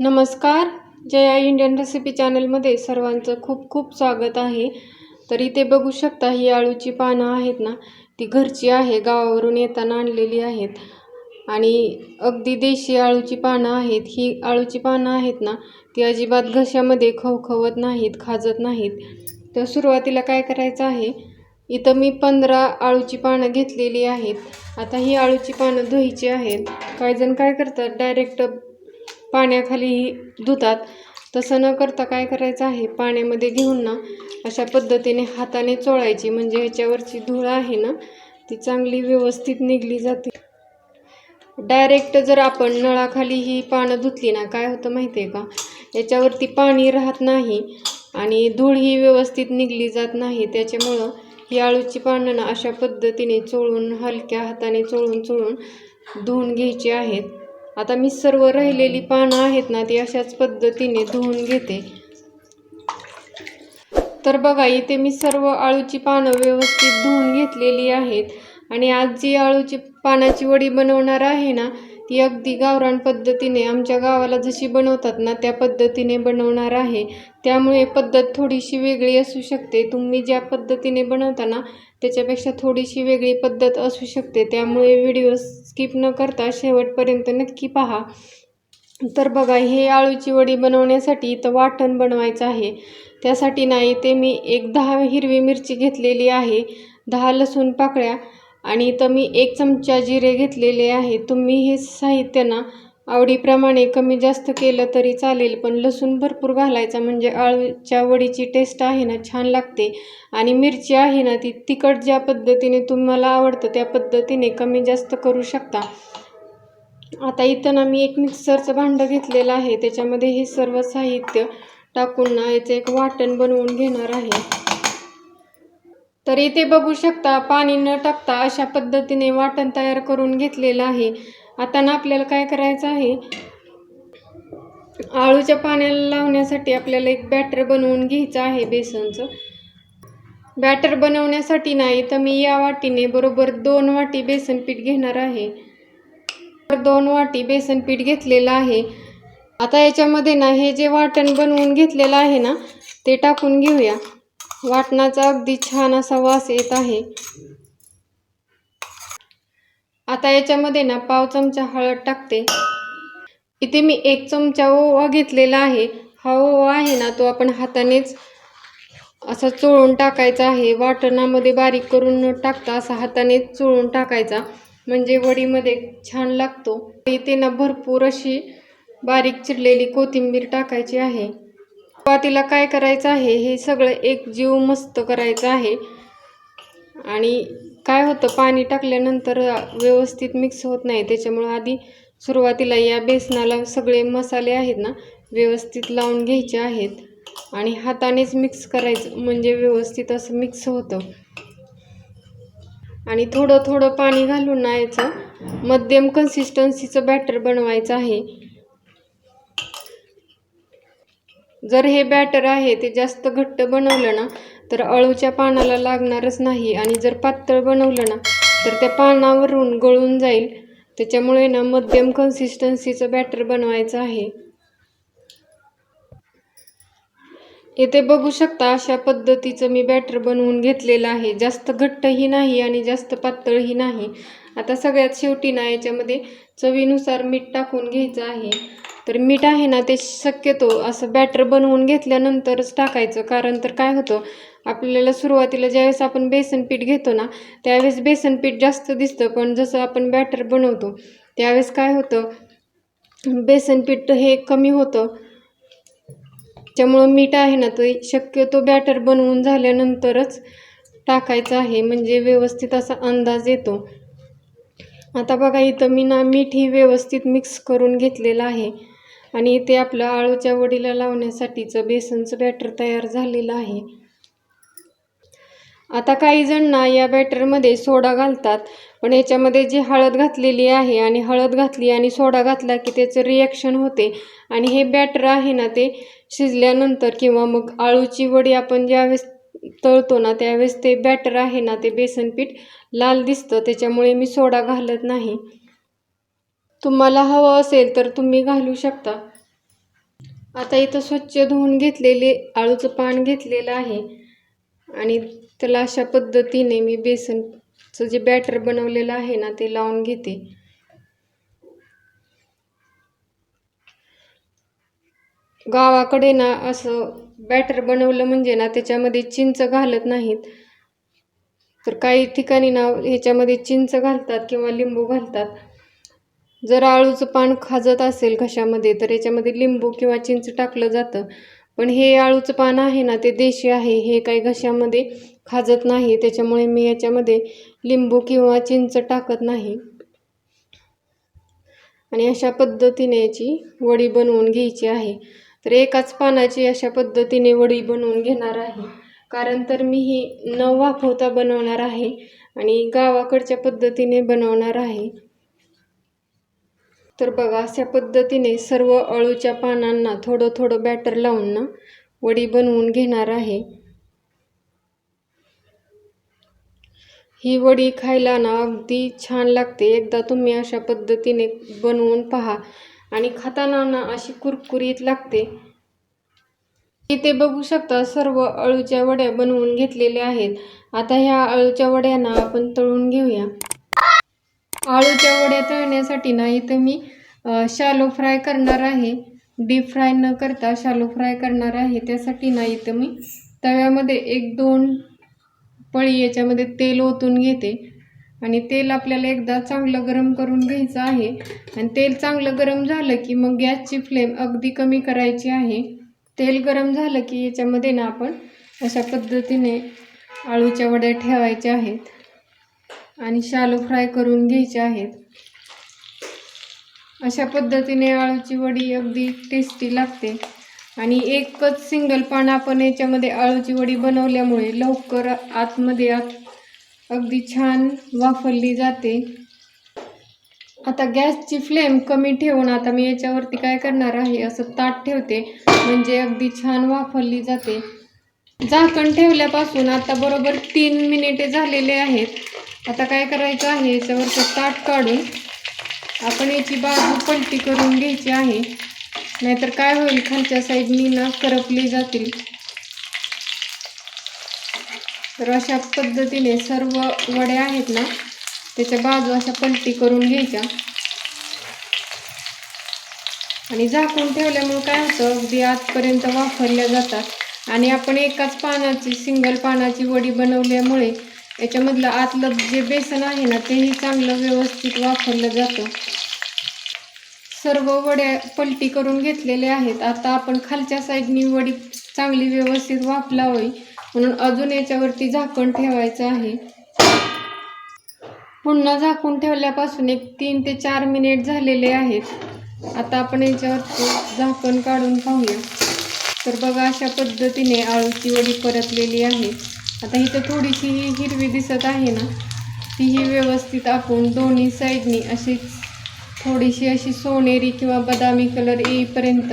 नमस्कार. Jaya Indian recipe चॅनलमध्ये सर्वांचं खूप खूप स्वागत आहे. तर इथे बघू शकता ही आळूची पानं आहेत ना ती घरची आहे गावावरून येताना आणलेली आहेत. आणि अगदी देशी आळूची पानं आहेत. ही आळूची पानं आहेत ना ती अजिबात घशामध्ये खवखवत नाहीत खाजत नाहीत. तर सुरुवातीला काय करायचं आहे इथं मी पंधरा आळूची पानं घेतलेली आहेत. आता ही आळूची पानं धुईची आहेत. काही जण काय करतात डायरेक्ट पाण्याखालीही धुतात. तसं न करता काय करायचं आहे? पाण्यामध्ये घेऊन ना अशा पद्धतीने हाताने चोळायची. म्हणजे ह्याच्यावरची धूळ आहे ना ती चांगली व्यवस्थित निघली जाते. डायरेक्ट जर आपण नळाखाली ही पानं धुतली ना काय होतं माहिती आहे का? याच्यावरती पाणी राहत नाही आणि धूळ ही व्यवस्थित निघली जात नाही. त्याच्यामुळं ही आळूची पानं ना अशा पद्धतीने चोळून हलक्या हाताने चोळून चोळून धुवून घ्यायची आहेत. आता मी सर्व राहिलेली पानं आहेत ना ती अशाच पद्धतीने धुवून घेते. तर बघा इथे मी सर्व आळूची पानं व्यवस्थित धुवून घेतलेली आहेत. आणि आज जी आळूची पानाची वडी बनवणार आहे ना ती अगदी गावरान पद्धतीने आमच्या गावाला जशी बनवतात ना त्या पद्धतीने बनवणार आहे. त्यामुळे पद्धत थोडीशी वेगळी असू शकते. तुम्ही ज्या पद्धतीने बनवता ना त्याच्यापेक्षा थोडीशी वेगळी पद्धत असू शकते. त्यामुळे व्हिडिओ स्किप न करता शेवटपर्यंत नक्की पहा. तर बघा हे आळूची वडी बनवण्यासाठी इथं वाटण बनवायचं आहे. त्यासाठी नाही ते मी एक दहा हिरवी मिरची घेतलेली आहे. दहा लसूण पाकळ्या आणि इथं मी एक चमचा जिरे घेतलेले आहे. तुम्ही हे साहित्य ना आवडीप्रमाणे कमी जास्त केलं तरी चालेल पण लसूण भरपूर घालायचा म्हणजे आळूच्या वडीची टेस्ट आहे ना छान लागते. आणि मिरची आहे ना ती तिखट ज्या पद्धतीने तुम्हाला आवडतं त्या पद्धतीने कमी जास्त करू शकता. आता इथं ना मी एक मिक्सरचं भांडं घेतलेलं आहे त्याच्यामध्ये हे सर्व साहित्य टाकून ना याचं एक वाटण बनवून घेणार आहे. तर इथे बघू शकता पाणी न टाकता अशा पद्धतीने वाटण तयार करून घेतलेलं आहे. आता ना आपल्याला काय करायचं आहे? आळूच्या पाण्याला लावण्यासाठी आपल्याला एक बॅटर बनवून घ्यायचं आहे बेसनचं. बॅटर बनवण्यासाठी नाही तर मी या वाटीने बरोबर दोन वाटी बेसन पीठ घेणार आहे. दोन वाटी बेसन पीठ घेतलेलं आहे. आता याच्यामध्ये ना हे जे वाटण बनवून घेतलेलं आहे ना ते टाकून घेऊया. वाटणाचा अगदी छान असा वास येत आहे. आता याच्यामध्ये ना पाव चमचा हळद टाकते. इथे मी एक चमचा ओवा घेतलेला आहे. हा ओवा आहे ना तो आपण हातानेच असा चोळून टाकायचा आहे. वाटणामध्ये बारीक करून न टाकता असा हाताने चोळून टाकायचा. म्हणजे वडीमध्ये छान लागतो. इथे ना भरपूर अशी बारीक चिरलेली कोथिंबीर टाकायची आहे. सुरुवातीला काय करायचं आहे हे सगळं एक जीव मस्त करायचं आहे. आणि काय होतं पाणी टाकल्यानंतर व्यवस्थित मिक्स होत नाही. त्याच्यामुळं आधी सुरुवातीला या बेसनाला सगळे मसाले आहेत ना व्यवस्थित लावून घ्यायचे आहेत. आणि हातानेच मिक्स करायचं म्हणजे व्यवस्थित असं मिक्स होतं. आणि थोडं थोडं पाणी घालून ना याचं मध्यम कन्सिस्टन्सीचं बॅटर बनवायचं आहे. जर हे बॅटर आहे ते जास्त घट्ट बनवलं ना तर अळूच्या पानाला लागणारच नाही. आणि जर पातळ बनवलं ना तर त्या पानावरून गळून जाईल. त्याच्यामुळे ना मध्यम कन्सिस्टन्सीचं बॅटर बनवायचं आहे. इथे बघू शकता अशा पद्धतीचं मी बॅटर बनवून घेतलेलं आहे. जास्त घट्टही नाही आणि जास्त पातळही नाही. आता सगळ्यात शेवटी ना याच्यामध्ये चवीनुसार मीठ टाकून घ्यायचं आहे. तर मीठ आहे ना ते शक्यतो असं बॅटर बनवून घेतल्यानंतरच टाकायचं. कारण तर काय होतं आपल्याला सुरुवातीला ज्यावेळेस आपण बेसन पीठ घेतो ना त्यावेळेस बेसन पीठ जास्त दिसतं. पण जसं आपण बॅटर बनवतो त्यावेळेस काय होतं बेसन पीठ हे कमी होतं. त्यामुळं मीठ आहे ना ते शक्यतो बॅटर बनवून झाल्यानंतरच टाकायचं आहे. म्हणजे व्यवस्थित असा अंदाज येतो. आता बघा इथं मी ना मीठ ही व्यवस्थित मिक्स करून घेतलेलं आहे. आणि इथे आपलं आळूच्या वडीला लावण्यासाठीचं बेसनचं बॅटर तयार झालेलं आहे. आता काही जण ना या बॅटरमध्ये सोडा घालतात पण याच्यामध्ये जी हळद घातलेली आहे आणि हळद घातली आणि सोडा घातला की त्याचं रिॲक्शन होते. आणि हे बॅटर आहे ना ते शिजल्यानंतर किंवा मग आळूची वडी आपण ज्यावेळेस तळतो ना त्यावेळेस ते बॅटर आहे ना ते बेसन पीठ लाल दिसतं त्याच्यामुळे मी सोडा घालत नाही. तुम्हाला हवं असेल तर तुम्ही घालू शकता. आता इथं स्वच्छ धुवून घेतलेले आळूचं पान घेतलेलं आहे. आणि त्याला अशा पद्धतीने मी बेसनचं जे बॅटर बनवलेलं आहे ना ते लावून घेते. गावाकडे ना असं बॅटर बनवलं म्हणजे ना त्याच्यामध्ये चिंच घालत नाहीत. तर काही ठिकाणी ना ह्याच्यामध्ये चिंच घालतात किंवा लिंबू घालतात. जर आळूचं पान खाजत असेल घशामध्ये तर याच्यामध्ये लिंबू किंवा चिंच टाकलं जातं. पण हे आळूचं पान आहे ना ते देशी आहे. हे काही घशामध्ये खाजत नाही. त्याच्यामुळे मी याच्यामध्ये लिंबू किंवा चिंच टाकत नाही. आणि अशा पद्धतीने याची वडी बनवून घ्यायची आहे. तर एकाच पानाची अशा पद्धतीने वडी बनवून घेणार आहे. कारण तर मी ही न वाफवता बनवणार आहे आणि गावाकडच्या पद्धतीने बनवणार आहे. तर बघा अशा पद्धतीने सर्व अळूच्या पानांना थोडं थोडं बॅटर लावून ना वडी बनवून घेणार आहे. ही वडी खायला ना अगदी छान लागते. एकदा तुम्ही अशा पद्धतीने बनवून पहा. आणि खाताना ना अशी कुरकुरीत लागते. इथे बघू शकता सर्व अळूच्या वड्या बनवून घेतलेल्या आहेत. आता ह्या अळूच्या वड्यांना आपण तळून घेऊया. आळूच्या वड्या तळण्यासाठी ना इथं मी शालो फ्राय करणार आहे. डीप फ्राय न करता शालो फ्राय करणार आहे. त्यासाठी ना इथं मी तव्यामध्ये एक दोन पळी याच्यामध्ये तेल ओतून घेते. आणि तेल आपल्याला एकदा चांगलं गरम करून घ्यायचं आहे. आणि तेल चांगलं गरम झालं की मग गॅसची फ्लेम अगदी कमी करायची आहे. तेल गरम झालं की याच्यामध्ये ना आपण अशा पद्धतीने आळूच्या वड्या ठेवायच्या आहेत. आणि शालो फ्राय करून घ्यायचे आहेत. अशा पद्धतीने आळूची वडी अगदी टेस्टी लागते. आणि एकच सिंगल पान आपण याच्यामध्ये आळूची वडी बनवल्यामुळे लवकर आतमध्ये आत अगदी छान वाफरली जाते. आता गॅसची फ्लेम कमी ठेवून आता मी याच्यावरती काय करणार आहे? असं ताट ठेवते. म्हणजे अगदी छान वाफरली जाते. झाकण ठेवल्यापासून आता बरोबर तीन मिनिटे झालेले आहेत. आता काय करायचं आहे? याच्यावरचं ताट काढून आपण याची बाजू पलटी करून घ्यायची आहे. नाहीतर काय होईल? खालच्या साईडनी ना करपली जातील. तर अशा पद्धतीने सर्व वडे आहेत ना त्याच्या बाजू अशा पलटी करून घ्यायच्या. आणि झाकून ठेवल्यामुळे काय होतं? अगदी आजपर्यंत वापरल्या जातात. आणि आपण एकाच पानाची सिंगल पानाची वडी बनवल्यामुळे याच्यामधलं आतलं जे बेसन आहे ना तेही चांगलं व्यवस्थित वापरलं जातं. सर्व वड्या पलटी करून घेतलेल्या आहेत. आता आपण खालच्या साईडनी वडी चांगली व्यवस्थित वाफलावी. म्हणून अजून याच्यावरती झाकण ठेवायचं आहे. पुन्हा झाकून ठेवल्यापासून एक तीन ते चार मिनिट झालेले आहेत. आता आपण याच्यावरती झाकण काढून पाहूया. तर बघा अशा पद्धतीने आळूची वडी परतलेली आहे. आता इथं थोडीशी ही हिरवी दिसत आहे ना तीही व्यवस्थित आपण दोन्ही साईडनी अशीच थोडीशी अशी सोनेरी किंवा बदामी कलर येईपर्यंत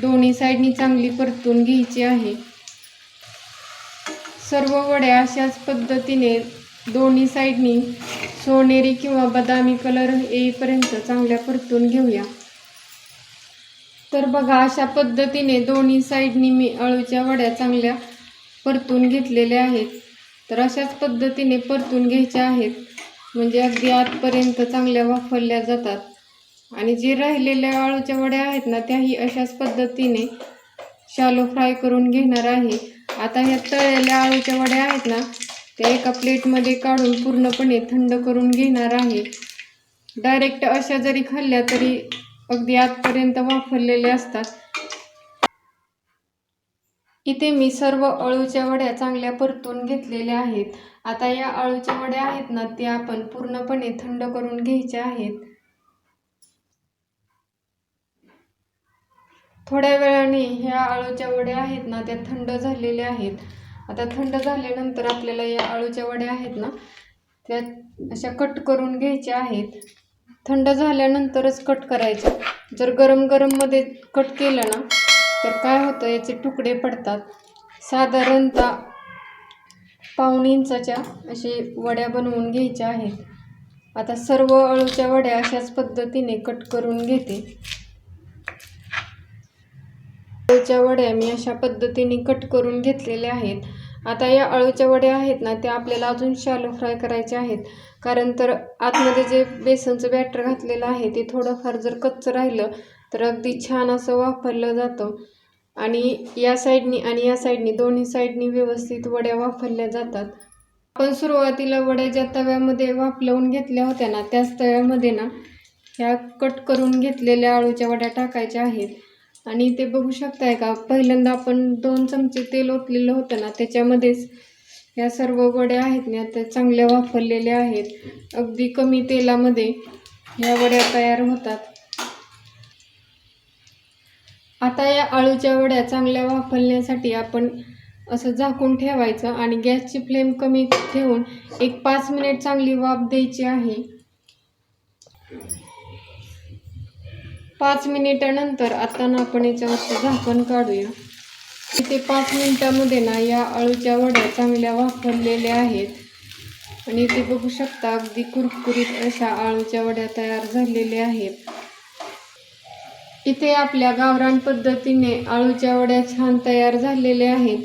दोन्ही साईडनी चांगली परतून घ्यायची आहे. सर्व वड्या अशाच पद्धतीने दोन्ही साईडनी सोनेरी किंवा बदामी कलर येईपर्यंत चांगल्या परतून घेऊया. तर बघा अशा पद्धतीने दोन्ही साईडनी मी अळूच्या वड्या चांगल्या परतून घेतलेल्या आहेत. तर अशाच पद्धतीने परतून घ्यायच्या आहेत. म्हणजे अगदी आतपर्यंत चांगल्या वाफरल्या जातात. आणि जे राहिलेल्या अळूच्या वड्या आहेत ना त्याही अशाच पद्धतीने शालो फ्राय करून घेणार आहे. आता ह्या तळलेल्या आळूच्या वड्या आहेत ना त्या एका प्लेटमध्ये काढून पूर्णपणे थंड करून घेणार आहे. डायरेक्ट अशा जरी खाल्ल्या तरी अगदी आतपर्यंत वापरलेले असतात. इथे मी सर्व अळूच्या वड्या चांगल्या परतून घेतलेल्या आहेत. आता या अळूच्या वड्या आहेत ना त्या आपण पूर्णपणे थंड करून घ्यायच्या आहेत. थोड्या वेळाने ह्या अळूच्या वड्या आहेत ना त्या थंड झालेल्या आहेत. आता थंड झाल्यानंतर आपल्याला या अळूच्या वड्या आहेत ना त्या अशा कट करून घ्यायच्या आहेत. थंड झाल्यानंतरच कट करायचे. जर गरम गरममध्ये कट केलं ना तर काय होतं? याचे तुकडे पडतात. साधारणतः पाऊण इंचाच्या असे वड्या बनवून घ्यायच्या आहेत. आता सर्व अळूच्या वड्या अशाच पद्धतीने कट करून घेते. अळूच्या वड्या मी अशा पद्धतीने कट करून घेतलेल्या आहेत. आता या अळूच्या वड्या आहेत ना त्या आपल्याला अजून शालो फ्राय करायच्या आहेत. कारण तर आतमध्ये जे बेसनचं बॅटर घातलेलं आहे ते थोडंफार जर कच्चं राहिलं तर अगदी छान असं वापरलं जातं. आणि या साईडनी आणि या साईडनी दोन्ही साईडनी व्यवस्थित वड्या वापरल्या जातात. आपण सुरुवातीला वड्या ज्या तव्यामध्ये वापलवून घेतल्या होत्या ना त्याच तव्यामध्ये ना ह्या कट करून घेतलेल्या अळूच्या वड्या टाकायच्या आहेत. आणि ते बघू शकताय का पहिल्यांदा आपण दोन चमचे तेल ओतलेलं होतं ना त्याच्यामध्येच या सर्व वड्या आहेत ना त्या चांगल्या वापरलेल्या आहेत. अगदी कमी तेलामध्ये या वड्या तयार होतात. आता या आळूच्या वड्या चांगल्या वापरण्यासाठी आपण असं झाकून ठेवायचं आणि गॅसची फ्लेम कमी ठेवून एक पाच मिनिट चांगली वाफ द्यायची आहे. पाच मिनिटानंतर आता आपण याच्यावरचं झाकण काढूया. इथे पाच मिनटामध्ये ना या अळूच्या वड्या चांगल्या वापरलेल्या आहेत. आणि इथे बघू शकता अगदी कुरकुरीत अशा आळूच्या वड्या तयार झालेल्या आहेत. इथे आपल्या गावरान पद्धतीने आळूच्या वड्या छान तयार झालेल्या आहेत.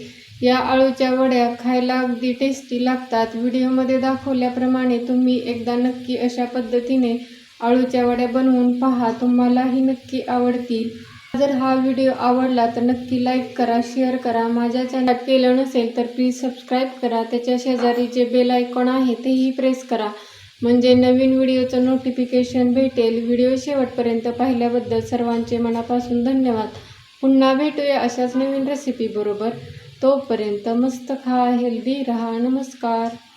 या आळूच्या वड्या खायला अगदी टेस्टी लागतात. व्हिडिओमध्ये दाखवल्याप्रमाणे तुम्ही एकदा नक्की अशा पद्धतीने आळूच्या वड्या बनवून पहा. तुम्हालाही नक्की आवडतील. जर हा व्हिडिओ आवडला तर नक्की लाईक करा शेअर करा. माझ्या चॅनल केलं नसेल तर प्लीज सबस्क्राईब करा. त्याच्या शेजारी जे बेल आयकॉन आहे तेही प्रेस करा. म्हणजे नवीन व्हिडिओचं नोटिफिकेशन भेटेल. व्हिडिओ शेवटपर्यंत पाहिल्याबद्दल सर्वांचे मनापासून धन्यवाद. पुन्हा भेटूया अशाच नवीन रेसिपीबरोबर तोपर्यंत मस्त खा हेल्दी रहा. नमस्कार.